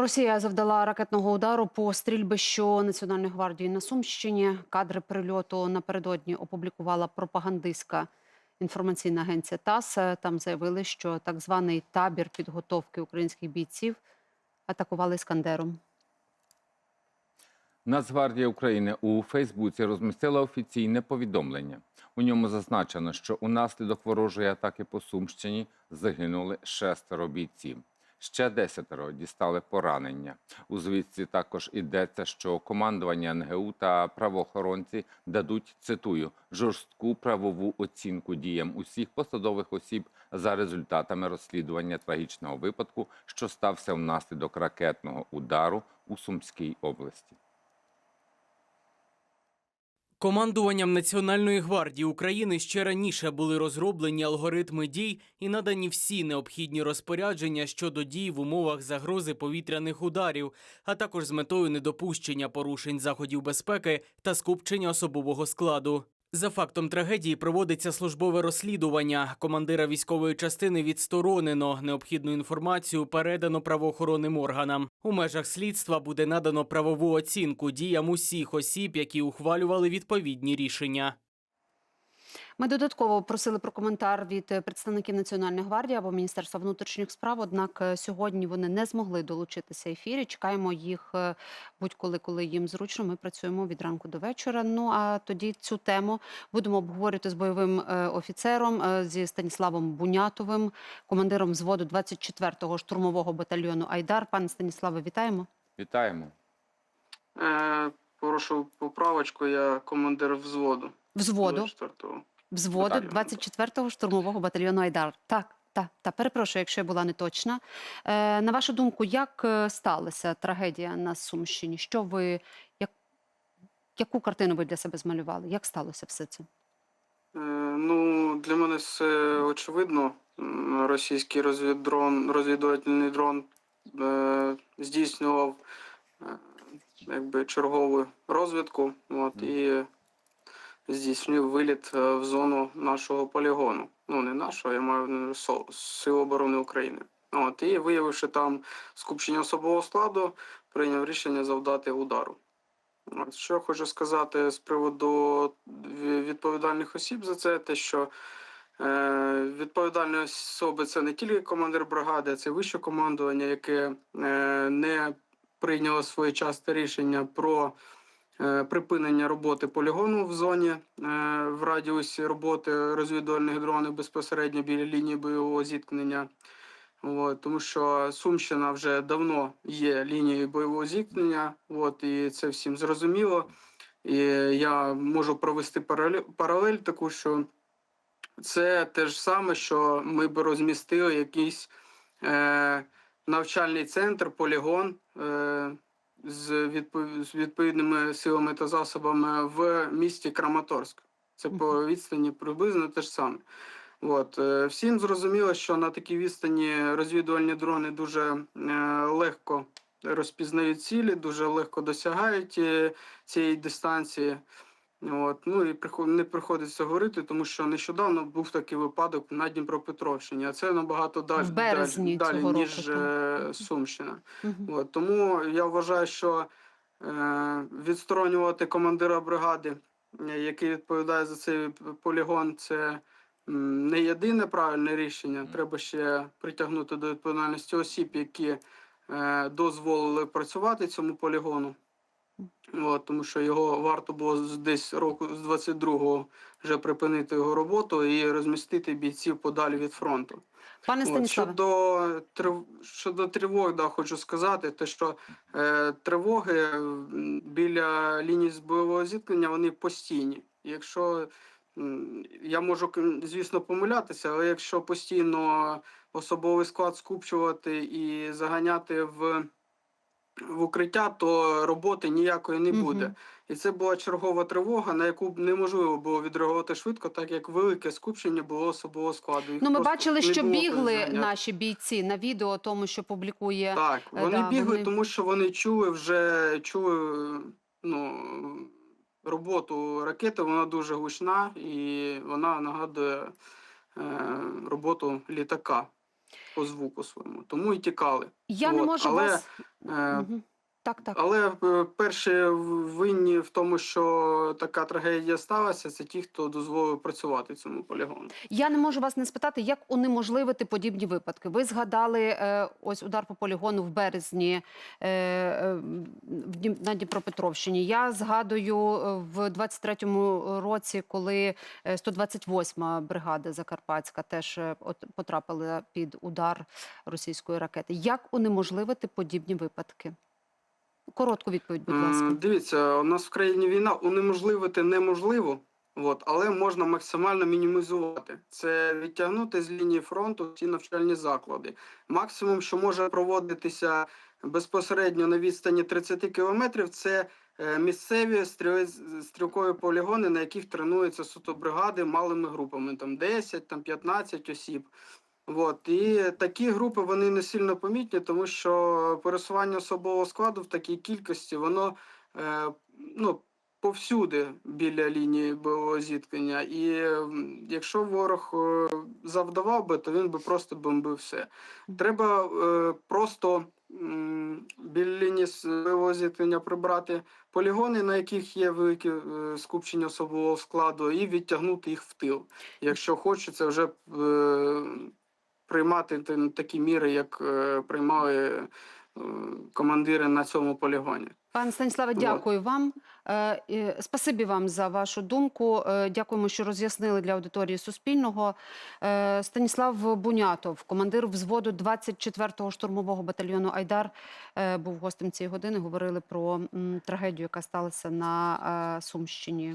Росія завдала ракетного удару по стрільбищу Національної гвардії на Сумщині. Кадри прильоту напередодні опублікувала пропагандистська інформаційна агенція ТАСС. Там заявили, що так званий табір підготовки українських бійців атакували іскандером. Нацгвардія України у Фейсбуці розмістила офіційне повідомлення. У ньому зазначено, що унаслідок ворожої атаки по Сумщині загинули шестеро бійців. Ще десятеро дістали поранення. У звістці також ідеться, що командування НГУ та правоохоронці дадуть цитую жорстку правову оцінку діям усіх посадових осіб за результатами розслідування трагічного випадку, що стався внаслідок ракетного удару у Сумській області. Командуванням Національної гвардії України ще раніше були розроблені алгоритми дій і надані всі необхідні розпорядження щодо дій в умовах загрози повітряних ударів, а також з метою недопущення порушень заходів безпеки та скупчення особового складу. За фактом трагедії проводиться службове розслідування. Командира військової частини відсторонено. Необхідну інформацію передано правоохоронним органам. У межах слідства буде надано правову оцінку діям усіх осіб, які ухвалювали відповідні рішення. Ми додатково просили про коментар від е, представників Національної гвардії або Міністерства внутрішніх справ. Однак е, сьогодні вони не змогли долучитися ефірі. Чекаємо їх е, будь-коли, коли їм зручно. Ми працюємо від ранку до вечора. Ну а тоді цю тему будемо обговорювати з бойовим офіцером зі Станіславом Бунятовим, командиром взводу 24-го штурмового батальйону Айдар. Пане Станіславе, вітаємо. Вітаємо! Е, прошу поправочку, я командир взводу. Взводу, 24-го. Взводу Батальйону. 24-го штурмового батальйону Айдар. Так. Так, та перепрошую, якщо я була не точна. Е, на вашу думку, як е, сталася трагедія на Сумщині? Що ви як, яку картину ви для себе змалювали? Як сталося все це? Е, ну, для мене все очевидно. Російський розвіддрон, розвідувальний дрон е, здійснював е, якби чергову розвідку от, і здійснив виліт е, в зону нашого полігону. Ну, не нашого, я маю Сил оборони України. От, і виявивши там скупчення особового складу, прийняв рішення завдати удару. От, Що я хочу сказати з приводу відповідальних осіб за це, те, що е, відповідальні особи це не тільки командир бригади, це вище командування, яке е, не прийняло своєчасне рішення про припинення роботи полігону в зоні е, в радіусі роботи розвідувальних дронів безпосередньо біля лінії бойового зіткнення. От, тому що Сумщина вже давно є лінією бойового зіткнення, от, і це всім зрозуміло. І я можу провести паралель, паралель таку, що це те ж саме, що ми б розмістили якийсь е, навчальний центр, полігон е, з, відпов- з відповідними силами та засобами в місті Краматорськ. Це по відстані приблизно те ж саме. От, е, всім зрозуміло, що на такій відстані розвідувальні дрони дуже е, легко розпізнають цілі, дуже легко досягають е, цієї дистанції. От, ну і приход- не приходиться говорити, тому що нещодавно був такий випадок на Дніпропетровщині, а це набагато далі, В березні далі, цього року, ніж так. е, Сумщина. Мгм. От, тому я вважаю, що е, відсторонювати командира бригади, е, який відповідає за цей полігон, це не єдине правильне рішення. Треба ще притягнути до відповідальності осіб, які е, дозволили працювати цьому полігону. От, тому що його варто було десь року з 22-го вже припинити його роботу і розмістити бійців подалі від фронту. Пане Станіславе, щодо, трив... щодо тривог, да, хочу сказати, те, що е, тривоги біля лінії з бойового зіткнення вони постійні. Якщо я можу, звісно, помилятися, але якщо постійно особовий склад скупчувати і заганяти в, в укриття, то роботи ніякої не буде. Мгм. І це була чергова тривога, на яку неможливо було відреагувати швидко, так як велике скупчення було особового складу. Їх ну ми бачили, що бігли заганяти. наші бійці на відео, тому що публікує Так, Е, вони да, бігли, вони- тому що вони чули вже чули ну, роботу ракети, вона дуже гучна і вона нагадує е, роботу літака. По звуку своєму, тому і тікали. Я не От, можу але, вас. Е, Мгм. Так, так. Але е, перші винні в тому, що така трагедія сталася, це ті, хто дозволив працювати цьому полігону. Я не можу вас не спитати, як унеможливити подібні випадки. Ви згадали е, ось удар по полігону в березні е, на Дніпропетровщині. Я згадую в 23-му році, коли е, 128-ма бригада Закарпатська теж от потрапила під удар російської ракети. Як унеможливити подібні випадки? Коротку відповідь, будь ласка. Дивіться, у нас в країні війна унеможливити неможливо, от, але можна максимально мінімізувати. Це відтягнути з лінії фронту всі навчальні заклади. Максимум, що може проводитися безпосередньо на відстані 30 кілометрів, це е, місцеві стрілкові полігони, на яких тренуються суто бригади малими групами, там 10, там 15 осіб. От. І такі групи вони не сильно помітні, тому що пересування особового складу в такій кількості, воно е, ну, повсюди біля лінії бойового зіткнення. І м, якщо ворог е, завдавав би, то він би просто бомбив все. Треба е, просто біля лінії бойового зіткнення прибрати полігони, на яких є велике е, скупчення особового складу, і відтягнути їх в тил. Якщо хочеться вже е, приймати такі міри, як е, приймали е, командири на цьому полігоні. Пане Станіславе, дякую вам. Е, Спасибі вам за вашу думку. Дякуємо, що роз'яснили для аудиторії Суспільного. Станіслав Бунятов, командир взводу 24-го штурмового батальйону Айдар, був гостем цієї години. Говорили про трагедію, яка сталася на Сумщині.